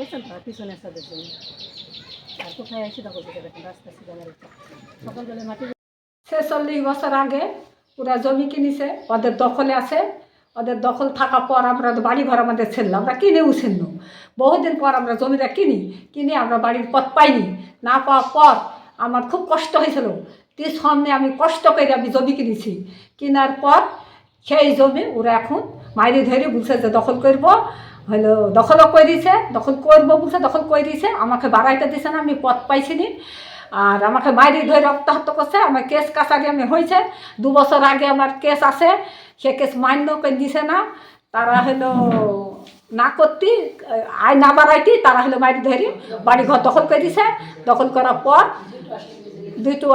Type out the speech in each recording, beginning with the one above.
আর পিছনে সাদের জন্য আর কোথায় দেখেন, রাস্তা মাটি ছেচল্লিশ বছর আগে ওরা জমি কিনেছে, ওদের দখলে আছে। ওদের দখল থাকার পর আমরা তো বাড়ি ঘর আমাদের ছিল, আমরা কিনেও ছিল বহুদিন পর আমরা জমিটা কিনি, কিনে আমরা বাড়ির পথ পাইনি। না পাওয়ার পর আমার খুব কষ্ট হয়েছিল। তিন সামনে আমি কষ্ট করে আমি জমি কিনেছি। কেনার পর সেই জমি ওরা এখন মাইরে ধরে বুঝে যে দখল করব। হলো, দখলও করে দিয়েছে দখল করব বুঝে দখল করে দিয়েছে আমাকে বাড়াইতে দিছে না, আমি পথ পাইছি নি। আর আমাকে বাইরে ধরে রক্তাহত করছে, আমার কেস কাছারি আমি হয়েছে। দু বছর আগে আমার কেস আছে, সে কেস মান্য করে দিছে না। তারা হলো না করতি, আয় না বাড়াইতি, তারা হলো বাড়ি ধরি বাড়ি ঘর দখল করে দিছে। দখল করার পর দুইটো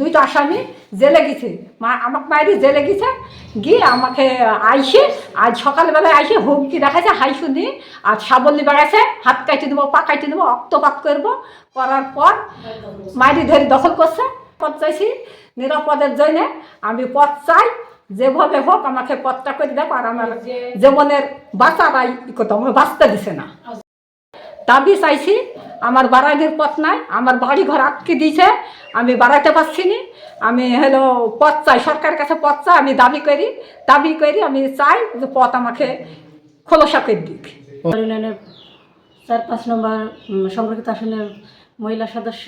দুইটো আসামি জেলে গেছে। মা আমাকে মারি জেলে গেছে। গিয়ে আমাকে আইসে আজ সকালবেলায় আইসে হুমকি দেখাছে হাই শুনি আর সাবল্লি বেড়াইছে হাত কাটি দেবো পা কাটি দেবো অক্তপাত করব। করার পর মারি ধরে দখল করছে। পথ চাইছি নিরাপদের জন্য। আমি পথ চাই যেভাবে হোক আমাকে পথটা করে দেখো আর আমার জীবনের বাঁচারাই কত আমাকে বাঁচতে দিছে না। দাবি চাইছি আমার বাড়াইনের পথ নাই, আমার বাড়ি ঘর আটকে দিয়েছে, আমি বাড়াইতে পারছি না, আমি হলো পথ চাই, সরকারের কাছে পথ চাই, আমি দাবি করি দাবি করি, আমি চাই যে পথ আমাকে খোলসা করে দিক। চার পাঁচ নম্বর সংরক্ষিত আসনের মহিলা সদস্য,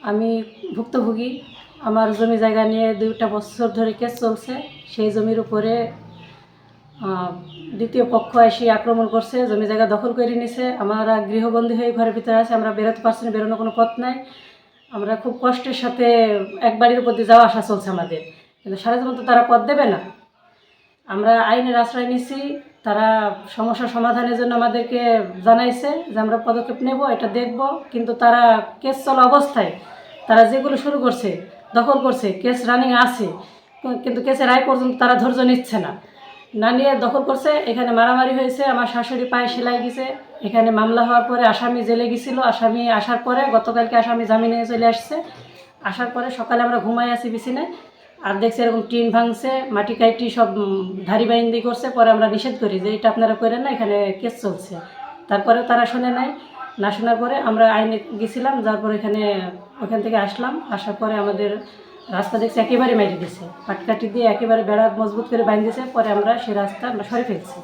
আমি ভুক্তভোগী, আমার জমি জায়গা নিয়ে দুইটা বছর ধরে কেস চলছে, সেই জমির উপরে দ্বিতীয় পক্ষ এসে আক্রমণ করছে, জমি জায়গা দখল করে নিছে। আমরা গৃহবন্দী হয়ে ঘরের ভিতরে আছে, আমরা বেরোতে পারছি না, বেরোনোর কোনো পথ নাই। আমরা খুব কষ্টের সাথে এক বাড়ির উপর দিয়ে যাওয়া আসা চলছে আমাদের। কিন্তু সারা জীবন তো তারা পথ দেবে না। আমরা আইনের আশ্রয় নিচ্ছি তারা সমস্যা সমাধানের জন্য আমাদেরকে জানাইছে যে আমরা পদক্ষেপ নেব, এটা দেখব। কিন্তু তারা কেস চলা অবস্থায়, তারা যেগুলো শুরু করছে, দখল করছে, কেস রানিং আছে। কিন্তু কেসের রায় পর্যন্ত তারা ধৈর্য নিচ্ছে না। না নিয়ে দখল করছে, এখানে মারামারি হয়েছে, আমার শাশুড়ি পায়ে সেলাই গেছে এখানে মামলা হওয়ার পরে আসামি জেলে গেছিল, আসামি আসার পরে গতকালকে আসামি জামিনে চলে আসছে, আসার পরে সকালে আমরা ঘুমাই আছি বিছিনায়, আর দেখছি এরকম টিন ভাঙছে, মাটি কাইটি সব ধারি বাইন্দি করছে, পরে আমরা নিষেধ করি যে এটা আপনারা করেন না, এখানে কেস চলছে। তারপরে তারা শুনে নাই, না শোনার পরে আমরা আইনে গেছিলাম, যার পরে এখানে ওখান থেকে আসলাম, আসার পরে আমাদের রাস্তা দেখছি একেবারে মেরে দিছে। পাটকাটি দিয়ে একেবারে বেড়া মজবুত করে বাইন দিয়েছে পরে আমরা সেই রাস্তা আমরা সরে ফেলছি।